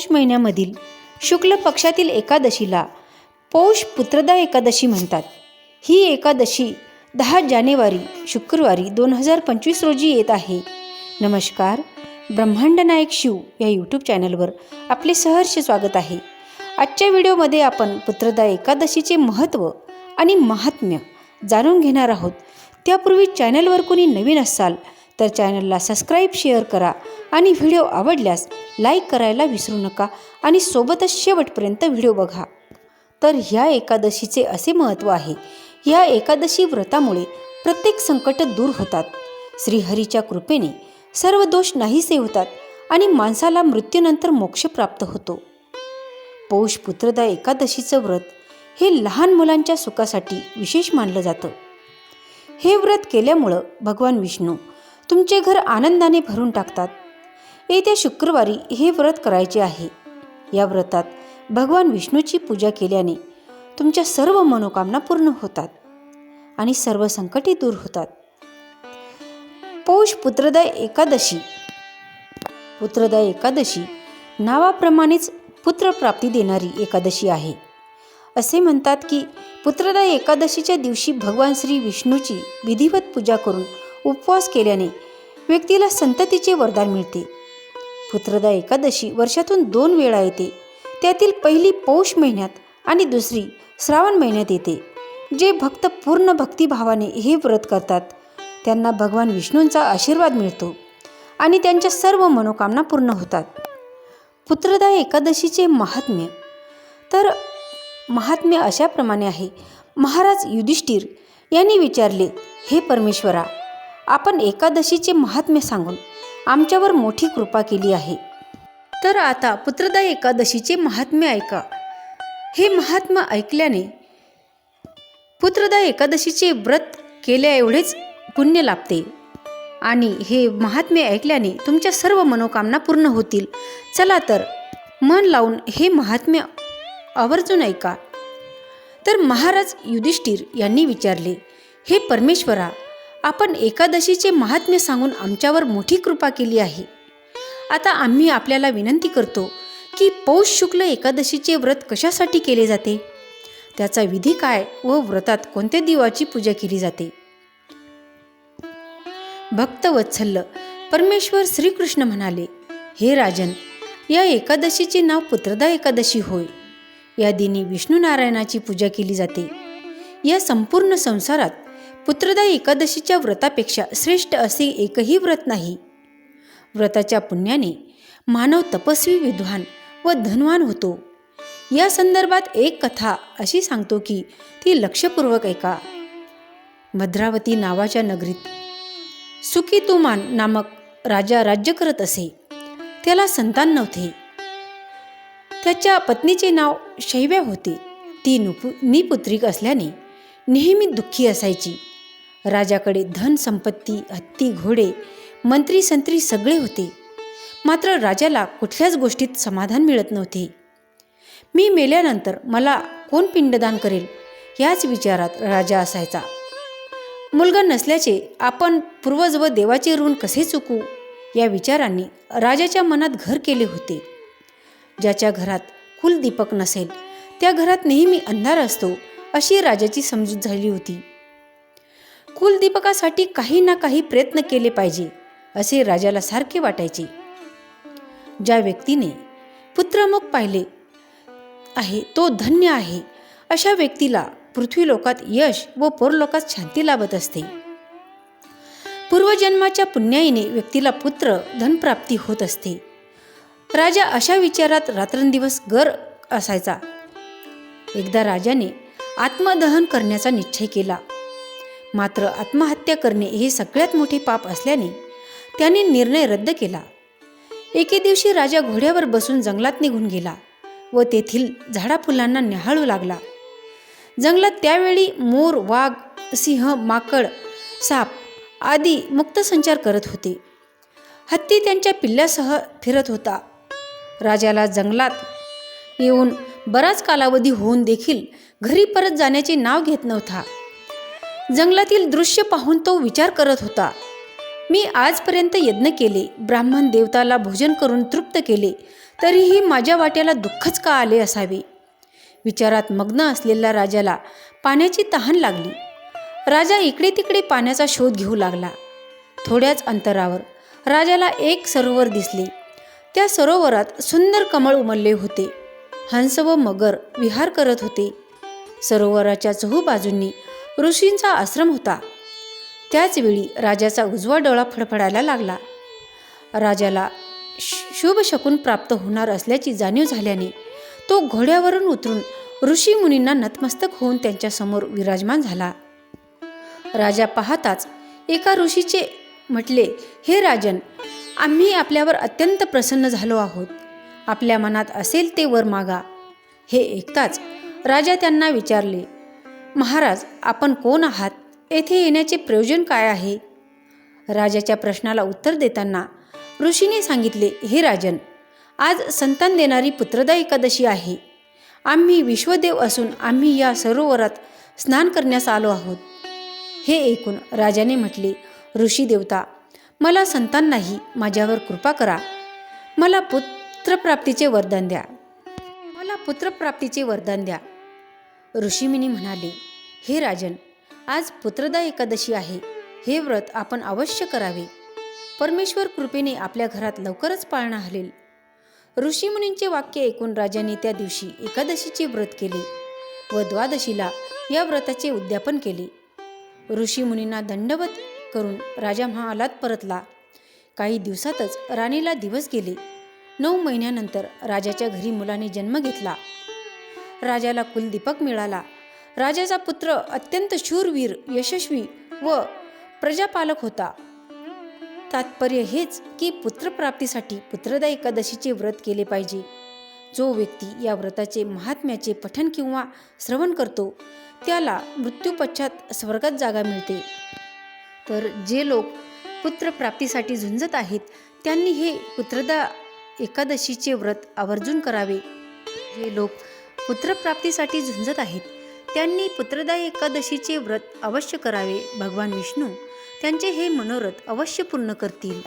पौष महिन्यामधील शुक्ल पक्षातील एकादशीला पौष पुत्रदा एकादशी म्हणतात. ही एकादशी दहा जानेवारी शुक्रवारी दोन हजार पंचवीस रोजी येत आहे. नमस्कार ब्रह्मांड नायक शिव या यूट्यूब चॅनलवर आपले सहर्ष स्वागत आहे. आजच्या व्हिडिओमध्ये आपण पुत्रदा एकादशीचे महत्त्व आणि महात्म्य जाणून घेणार आहोत. त्यापूर्वी चॅनलवर कोणी नवीन असाल तर चॅनलला सबस्क्राईब शेअर करा आणि व्हिडिओ आवडल्यास लाईक करायला विसरू नका आणि सोबतच शेवटपर्यंत व्हिडिओ बघा. तर ह्या एकादशीचे असे महत्त्व आहे. या एकादशी व्रतामुळे प्रत्येक संकट दूर होतात. श्रीहरीच्या कृपेने सर्व दोष नाहीसे होतात आणि माणसाला मृत्यूनंतर मोक्ष प्राप्त होतो. पौष पुत्रदा एकादशीचं व्रत हे लहान मुलांच्या सुखासाठी विशेष मानलं जातं. हे व्रत केल्यामुळं भगवान विष्णू तुमचे घर आनंदाने भरून टाकतात. येत्या शुक्रवारी हे व्रत करायचे आहे. या व्रतात भगवान विष्णूची पूजा केल्याने तुमच्या सर्व मनोकामना पूर्ण होतात आणि सर्व संकटे दूर होतात. पौष पुत्रदय एकादशी. पुत्रदय एकादशी नावाप्रमाणेच पुत्रप्राप्ती देणारी एकादशी आहे. असे म्हणतात की पुत्रदय एकादशीच्या दिवशी भगवान श्री विष्णूची विधिवत पूजा करून उपवास केल्याने व्यक्तीला संततीचे वरदान मिळते. पुत्रदा एकादशी वर्षातून दोन वेळा येते. त्यातील पहिली पौष महिन्यात आणि दुसरी श्रावण महिन्यात येते जे भक्त पूर्ण भक्तिभावाने हे व्रत करतात. त्यांना भगवान विष्णूंचा आशीर्वाद मिळतो आणि त्यांच्या सर्व मनोकामना पूर्ण होतात. पुत्रदा एकादशीचे महात्म्य. तर महात्म्य अशाप्रमाणे आहे. महाराज युधिष्ठिर यांनी विचारले हे परमेश्वरा आपण एकादशीचे महात्म्य सांगून आमच्यावर मोठी कृपा केली आहे. तर आता पुत्रदा एकादशीचे महात्म्य ऐका. हे महात्म्य ऐकल्याने पुत्रदा एकादशीचे व्रत केल्या एवढेच पुण्य लाभते. आणि हे महात्म्य ऐकल्याने तुमच्या सर्व मनोकामना पूर्ण होतील. चला तर मन लावून हे महात्म्य आवर्जून ऐका. तर महाराज युधिष्ठिर यांनी विचारले हे परमेश्वरा आपण एकादशीचे महात्म्य सांगून आमच्यावर मोठी कृपा केली आहे. आता आम्ही आपल्याला विनंती करतो की पौष शुक्ल एकादशीचे व्रत कशासाठी केले जाते? त्याचा विधी काय व व्रतात कोणत्या देवाची पूजा केली जाते? भक्तवत्सल्य परमेश्वर श्रीकृष्ण म्हणाले हे राजन या एकादशीचे नाव पुत्रदा एकादशी होय. या दिनी विष्णू नारायणाची पूजा केली जाते. या संपूर्ण संसारात पुत्रदा एकादशीच्या व्रतापेक्षा श्रेष्ठ असे एकही व्रत नाही. व्रताच्या पुण्याने मानव तपस्वी विद्वान व धनवान होतो. या संदर्भात एक कथा अशी सांगतो की ती लक्षपूर्वक ऐका. भद्रावती नावाच्या नगरीत सुकीतुमान नामक राजा राज्य करत असे. त्याला संतान नव्हते. त्याच्या पत्नीचे नाव शैव्या होते. ती नुपु निपुत्रिक असल्याने नेहमी दुःखी असायची. राजाकडे धन संपत्ती हत्ती घोडे मंत्री संत्री सगळे होते. मात्र राजाला कुठल्याच गोष्टीत समाधान मिळत नव्हते. मी मेल्यानंतर मला कोण पिंडदान करेल? याच विचारात राजा असायचा. मुलगा नसल्याचे आपण पूर्वज व देवाचे ऋण कसे चुकू? या विचारांनी राजाच्या मनात घर केले होते. ज्याच्या घरात कुलदीपक नसेल त्या घरात नेहमी अंधार असतो अशी राजाची समजूत झाली होती. कुलदीपकासाठी काही ना काही प्रयत्न केले पाहिजे असे राजाला सारखे वाटायचे. ज्या व्यक्तीने पुत्रमुख पाहिले आहे तो धन्य आहे. अशा व्यक्तीला पृथ्वीलोकात यश व परलोकात शांती लाभत असते. पूर्वजन्माच्या पुण्याईने व्यक्तीला पुत्र धनप्राप्ती होत असते. राजा अशा विचारात रात्रंदिवस गर असायचा. एकदा राजाने आत्मदहन करण्याचा निश्चय केला. मात्र आत्महत्या करणे हे सगळ्यात मोठे पाप असल्याने त्याने निर्णय रद्द केला. एके दिवशी राजा घोड्यावर बसून जंगलात निघून गेला व तेथील झाडाफुलांना न्याहाळू लागला. जंगलात त्यावेळी मोर वाघ सिंह माकड साप आदी मुक्त संचार करत होते. हत्ती त्यांच्या पिल्ल्यासह फिरत होता. राजाला जंगलात येऊन बराच कालावधी होऊन देखील घरी परत जाण्याचे नाव घेत नव्हता. जंगलातील दृश्य पाहून तो विचार करत होता मी आजपर्यंत यज्ञ केले ब्राह्मण देवताला भोजन करून तृप्त केले तरीही माझ्या वाट्याला दुःखच का आले असावे? विचारात मग्न असलेल्या राजाला पाण्याची तहान लागली. राजा इकडे तिकडे पाण्याचा शोध घेऊ लागला. थोड्याच अंतरावर राजाला एक सरोवर दिसले. त्या सरोवरात सुंदर कमळ उमलले होते. हंस व मगर विहार करत होते. सरोवराच्या चहू बाजूंनी ऋषींचा आश्रम होता. त्याचवेळी राजाचा उजवा डोळा फडफडायला लागला. राजाला श- शुभ शकून प्राप्त होणार असल्याची जाणीव झाल्याने तो घोड्यावरून उतरून ऋषी मुनींना नतमस्तक होऊन त्यांच्यासमोर विराजमान झाला. राजा पाहताच एका ऋषीचे म्हटले हे राजन आम्ही आपल्यावर अत्यंत प्रसन्न झालो आहोत. आपल्या मनात असेल ते वर मागा. हे ऐकताच राजा त्यांना विचारले महाराज आपण कोण आहात? येथे येण्याचे प्रयोजन काय आहे? राजाच्या प्रश्नाला उत्तर देताना ऋषीने सांगितले हे राजन आज संतान देणारी पुत्रदा एकादशी आहे. आम्ही विश्वदेव असून आम्ही या सरोवरात स्नान करण्यास आलो आहोत. हे ऐकून राजाने म्हटले ऋषी देवता मला संतान नाही माझ्यावर कृपा करा. मला पुत्रप्राप्तीचे वरदान द्या. मला पुत्रप्राप्तीचे वरदान द्या. ऋषिमिनी म्हणाले हे राजन आज पुत्रदा एकादशी आहे. हे व्रत आपण अवश्य करावे. परमेश्वर कृपेने आपल्या घरात लवकरच पाळणा हलेल. ऋषीमुनींचे वाक्य ऐकून राजाने त्या दिवशी एकादशीचे व्रत केले व द्वादशीला या व्रताचे उद्यापन केले. ऋषीमुनींना दंडवत करून राजा महालात परतला. काही दिवसातच राणीला दिवस गेले. नऊ महिन्यानंतर राजाच्या घरी मुलाने जन्म घेतला. राजाला कुलदीपक मिळाला. राजाचा पुत्र अत्यंत शूरवीर यशस्वी व प्रजापालक होता. तात्पर्य हेच की पुत्रप्राप्तीसाठी पुत्रदा एकादशीचे व्रत केले पाहिजे. जो व्यक्ती या व्रताचे महात्म्याचे पठन किंवा श्रवण करतो त्याला मृत्यूपश्चात स्वर्गात जागा मिळते. तर जे लोक पुत्रप्राप्तीसाठी झुंजत आहेत त्यांनी हे पुत्रदा एकादशीचे व्रत आवर्जून करावे. जे लोक पुत्रप्राप्तीसाठी झुंजत आहेत. त्यांनी पुत्रदाय एकादशीचे व्रत अवश्य करावे. भगवान विष्णू त्यांचे हे मनोरथ अवश्य पूर्ण करतील.